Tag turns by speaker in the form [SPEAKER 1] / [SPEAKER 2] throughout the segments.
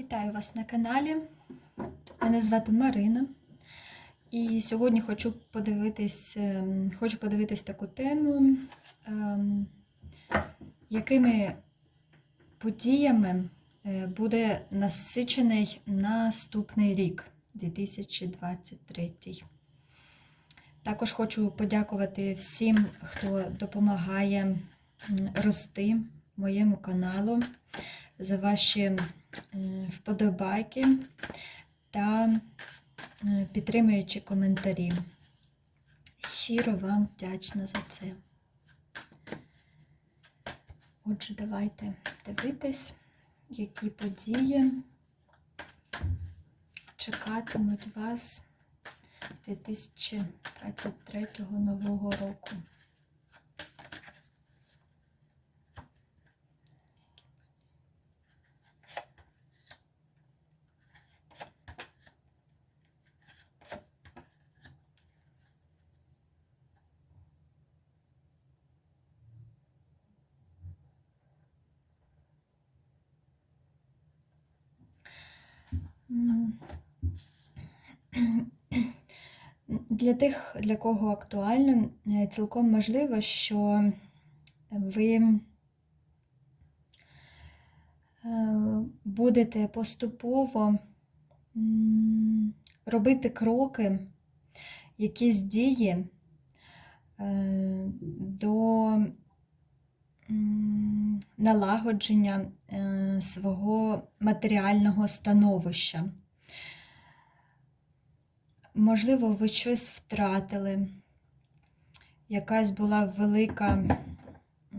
[SPEAKER 1] Вітаю вас на каналі. Мене звати Марина. І сьогодні хочу подивитись, ем, хочу подивитись таку тему, ем, якими подіями е, буде насичений наступний рік 2023. Також хочу подякувати всім, хто допомагає рости моєму каналу за ваші вподобайки та е, підтримуючі коментарі. Щиро вам вдячна за це. Отже, давайте дивитись, які події чекатимуть вас 2023 нового року. Для тих, для кого актуально, е, цілком можливо, що ви е, будете поступово робити кроки, якісь дії е, до налагодження свого матеріального становища. Можливо, ви щось втратили, якась була велика е,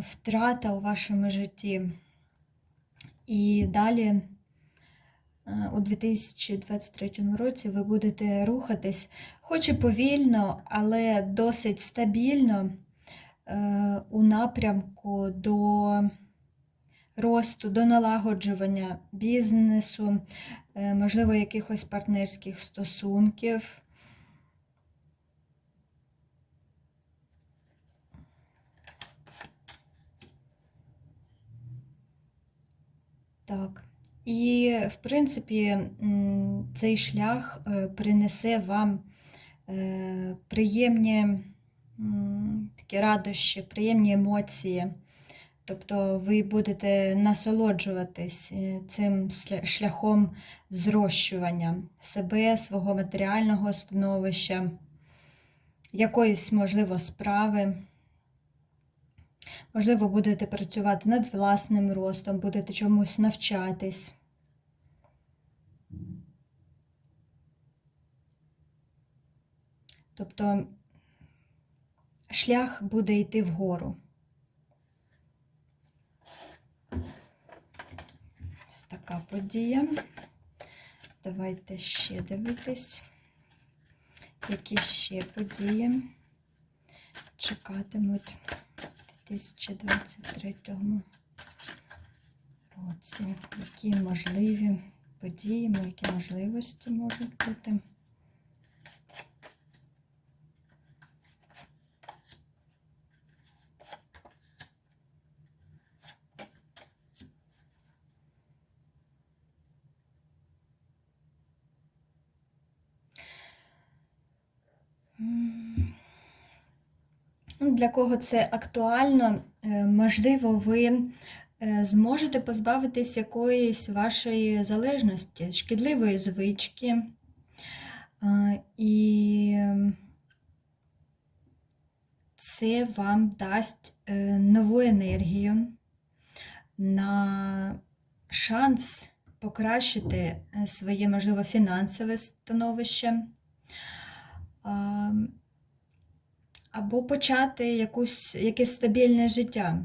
[SPEAKER 1] втрата у вашому житті. І далі е, у 2023 році ви будете рухатись, хоч і повільно, але досить стабільно е, у напрямку до росту, до налагоджування бізнесу, е, можливо, якихось партнерських стосунків. Так. І, в принципі, цей шлях е, принесе вам е, приємні такі радощі, приємні емоції. Тобто ви будете насолоджуватись е, цим шляхом зрощування себе, свого матеріального становища, якоїсь, можливо, справи. Можливо, будете працювати над власним ростом, будете чомусь навчатись. Тобто шлях буде йти вгору. Така подія. Давайте ще дивитись, які ще події чекатимуть у 2023 році. Які можливі події, які можливості можуть бути. Для кого це актуально, е, можливо, ви е, зможете позбавитись якоїсь вашої залежності, шкідливої звички. Е, І це вам дасть нову енергію на шанс покращити своє, можливо, фінансове становище. Або почати якусь, якесь стабільне життя.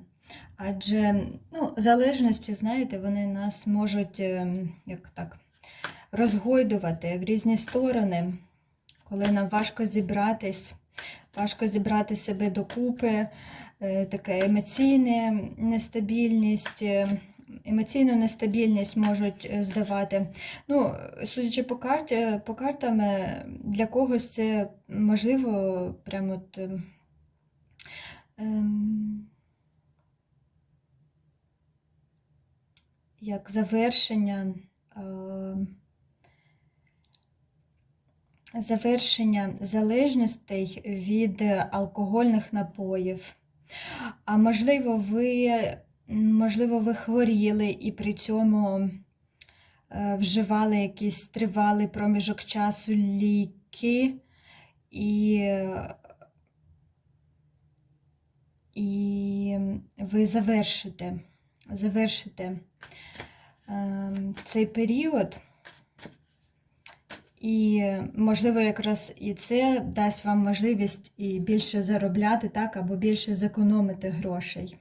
[SPEAKER 1] Адже ну, залежності, знаєте, вони нас можуть ем, як так, розгойдувати в різні сторони, коли нам важко зібратись, важко зібрати себе докупи, е, така емоційна нестабільність. Е, Емоційну нестабільність можуть е, здавати. Ну, судячи по карті, по картам, е, для когось це можливо прямо от, ем, ем, як завершення, е, завершення залежностей від алкогольних напоїв. А можливо, ви, можливо, ви хворіли і при цьому е, вживали якийсь тривалий проміжок часу ліки, і, і ви завершите, завершите е, цей період. І, можливо, якраз і це дасть вам можливість і більше заробляти, так, або більше зекономити грошей.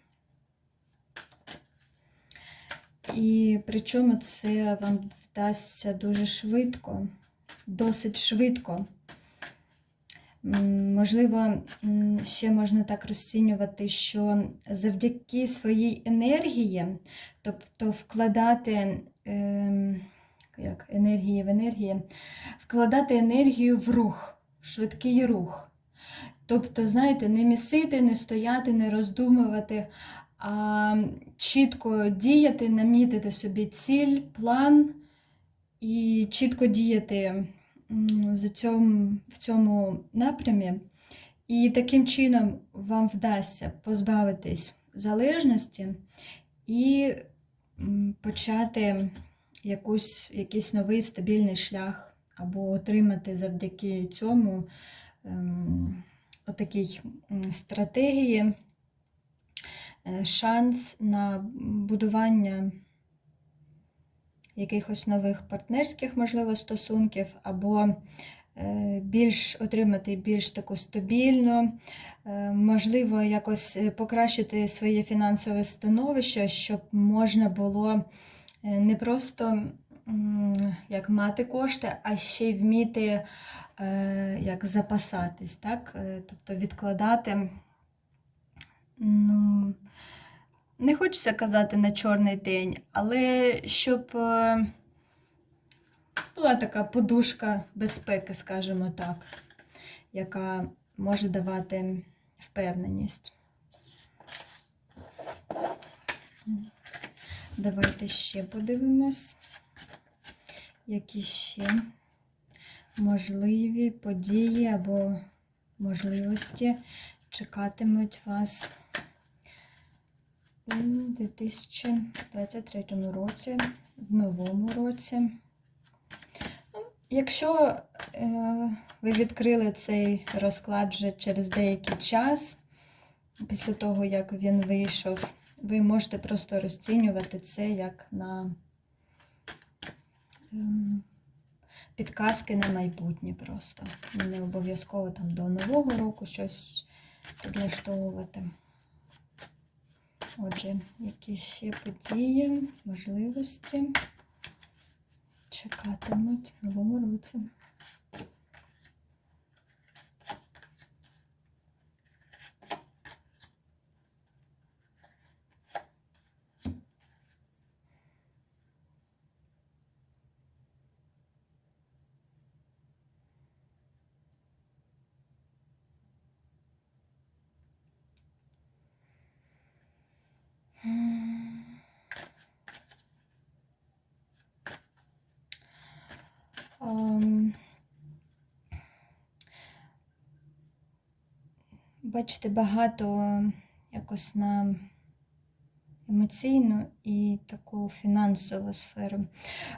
[SPEAKER 1] І причому це вам вдасться дуже швидко, досить швидко. Можливо, ще можна так розцінювати, що завдяки своїй енергії, тобто вкладати. ем, як енергії в енергії, вкладати енергію в рух, в швидкий рух. Тобто, знаєте, не місити, не стояти, не роздумувати, чітко діяти, намітити собі ціль, план і чітко діяти в цьому напрямі. І таким чином вам вдасться позбавитись залежності і почати якусь, якийсь новий стабільний шлях, або отримати завдяки цьому ем, отакій стратегії шанс на будування якихось нових партнерських, можливо, стосунків, або е, більш отримати більш таку стабільну, е, можливо, якось е, покращити своє фінансове становище, щоб можна було е, не просто як мати кошти, а ще й вміти е, як запасатись, так? Е, тобто відкладати. Ну, не хочеться казати на чорний день, але щоб е, була така подушка безпеки, скажімо так, яка може давати впевненість. Давайте ще подивимось, які ще можливі події або можливості чекатимуть вас у 2023 році, в новому році. Ну, Якщо е, ви відкрили цей розклад вже через деякий час, після того, як він вийшов, ви можете просто розцінювати це як на ем, підказки на майбутнє просто. Не обов'язково там до Нового року щось підлаштовувати. Отже, які ще події, можливості чекатимуть новому році. Бачите, багато якось на емоційну і таку фінансову сферу.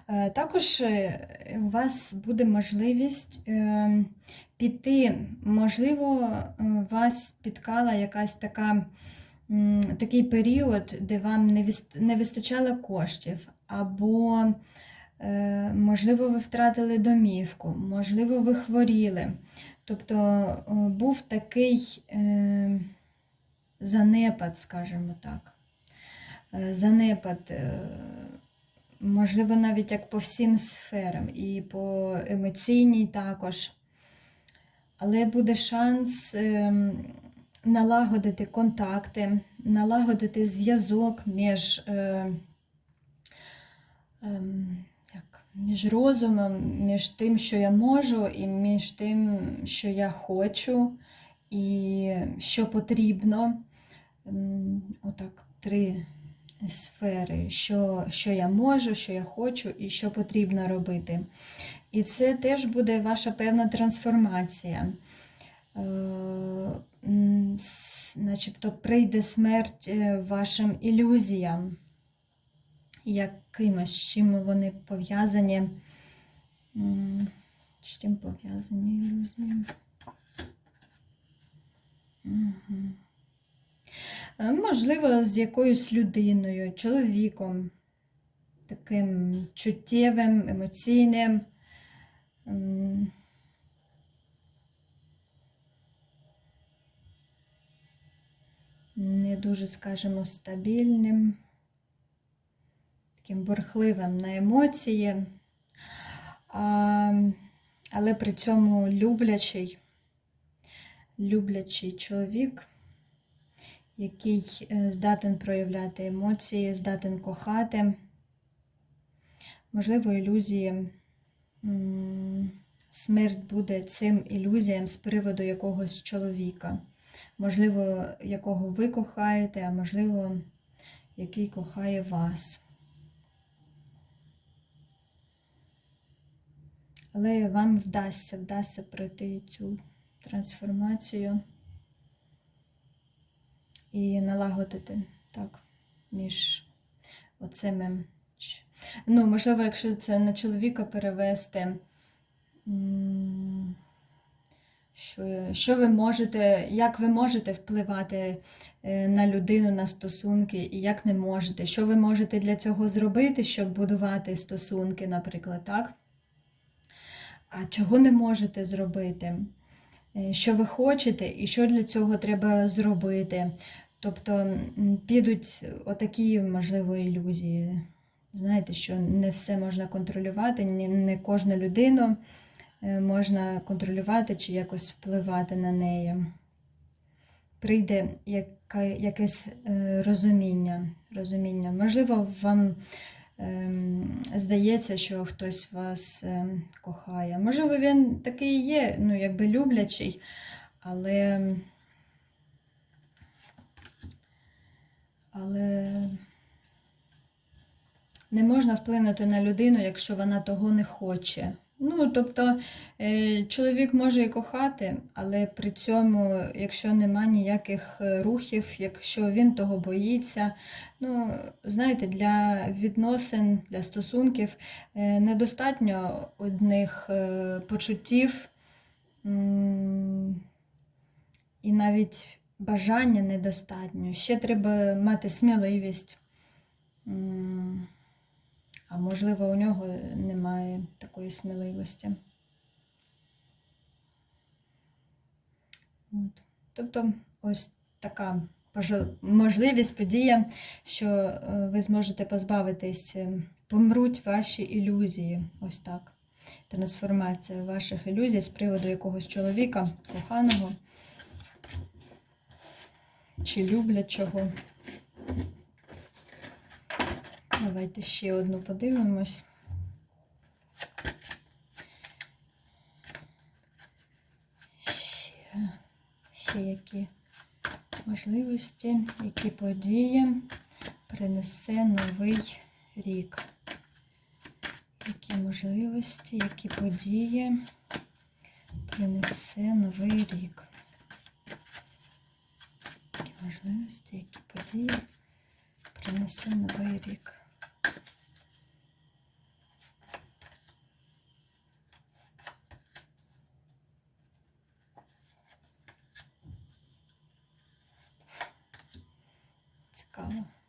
[SPEAKER 1] Е, Також е, у вас буде можливість е, піти, можливо, е, вас спіткала якась така, такий період, де вам не вистачало коштів, або Можливо, ви втратили домівку, можливо, ви хворіли. Тобто е, був такий е, занепад, скажімо так. Е, Занепад, можливо, навіть як по всім сферам, і по емоційній також. Але буде шанс ем, налагодити контакти, налагодити зв'язок між. Між розумом, між тим, що я можу, і між тим, що я хочу, і що потрібно. Отак, три, сфери, що, що я можу, що я хочу і що потрібно робити. І це теж буде ваша певна трансформація. Е, Начебто прийде смерть е, вашим ілюзіям, якимось, з чим вони пов'язані. З чим пов'язані ілюзії? Мгм. Е, Можливо, з якоюсь людиною, чоловіком, таким чуттєвим, емоційним. Не дуже, скажімо, стабільним, таким бурхливим на емоції, але при цьому люблячий, люблячий чоловік який е, здатен проявляти емоції, здатен кохати. Можливо, ілюзії, смерть буде цим ілюзіям з приводу якогось чоловіка. Можливо, якого ви кохаєте, а можливо, який кохає вас. Але вам вдасться, вдасться пройти цю трансформацію і налагодити так між оцими. Ну, можливо, якщо це на чоловіка перевести, що, що ви можете, як ви можете впливати е, на людину, на стосунки, і як не можете, що ви можете для цього зробити, щоб будувати стосунки, наприклад, так? А чого не можете зробити? Е, Що ви хочете і що для цього треба зробити? Тобто підуть отакі, можливо, ілюзії. Знаєте, що не все можна контролювати, не кожну людину е, можна контролювати чи якось впливати на неї. Прийде якесь е, розуміння, розуміння. Можливо, вам здається, що хтось вас ем, кохає. Можливо, він такий є, ну, якби люблячий, але. Але не можна вплинути на людину, якщо вона того не хоче. Ну, тобто, е, чоловік може і кохати, але при цьому, якщо нема ніяких е, рухів, якщо він того боїться, ну, знаєте, для відносин, для стосунків е, недостатньо одних почуттів і навіть бажання недостатньо. Ще треба мати сміливість. А можливо, у нього немає такої сміливості. От. Тобто, ось така можливість, подія, що е, ви зможете позбавитись, е, помруть ваші ілюзії. Ось так. Трансформація ваших ілюзій з приводу якогось чоловіка, коханого чи люблячого. Давайте ще одну подивимось. Ще, які можливості, які події принесе новий рік. Які можливості, які події принесе новий рік. Які можливості, які події принесе новий рік. well.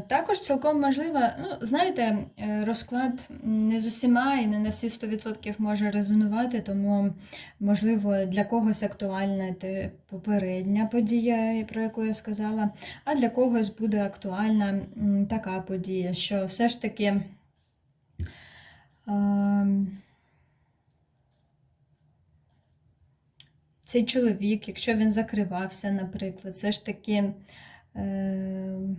[SPEAKER 1] Також цілком можливо, ну, знаєте, е, розклад не з усіма і не на всі 100% може резонувати, тому, можливо, для когось актуальна попередня подія, про яку я сказала, а для когось буде актуальна така подія, що все ж таки. ем, Цей чоловік, якщо він закривався, наприклад, все ж таки. Е, м,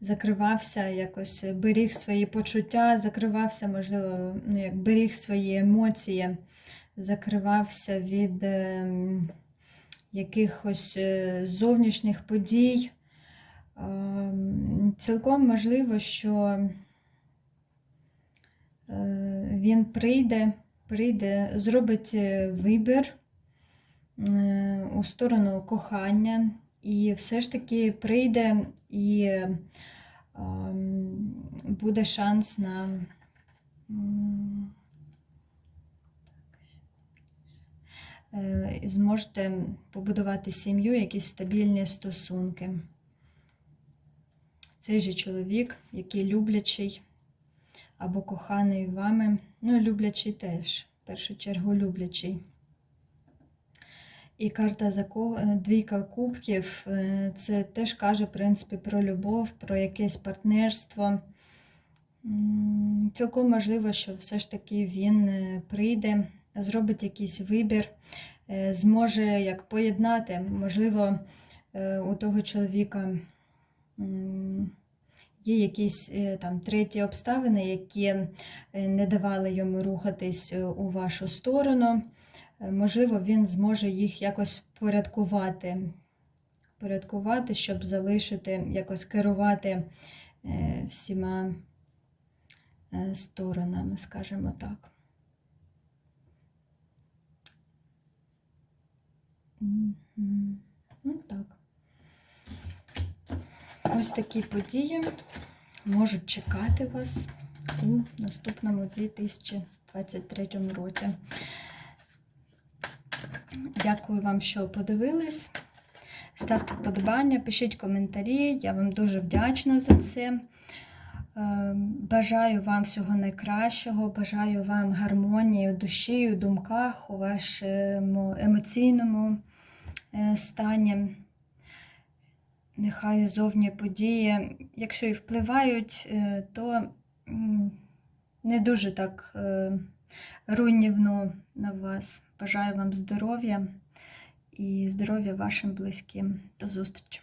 [SPEAKER 1] закривався якось, беріг свої почуття, закривався, можливо, ну, як беріг свої емоції, закривався від ем, якихось е, зовнішніх подій. Цілком можливо, що е, він прийде, прийде, зробить е, вибір е, у сторону кохання, і все ж таки прийде і ем, буде шанс на. е, Зможете побудувати сім'ю, якісь стабільні стосунки. Цей же чоловік, який люблячий або коханий вами, ну, люблячий теж, в першу чергу люблячий. І карта е, двійка кубків е, це теж каже, в принципі, про любов, про якесь партнерство. Цілком можливо, що все ж таки він е, прийде, зробить якийсь вибір, зможе як поєднати, можливо, у того чоловіка є якісь там треті обставини, які не давали йому рухатись у вашу сторону. Е, Можливо, він зможе їх якось впорядкувати, впорядкувати, щоб залишити, якось керувати е, всіма е, сторонами, скажімо так. Ну так. Ось такі події можуть чекати вас у наступному 2023 році. Дякую вам, що подивились. Ставте вподобання, пишіть коментарі. Я вам дуже вдячна за це. Е, Бажаю вам всього найкращого, бажаю вам гармонії у душі, у думках, у вашому емоційному е, стані. Нехай зовні події, якщо і впливають, е, то не дуже так руйнівно на вас. Бажаю вам здоров'я і здоров'я вашим близьким. До зустрічі!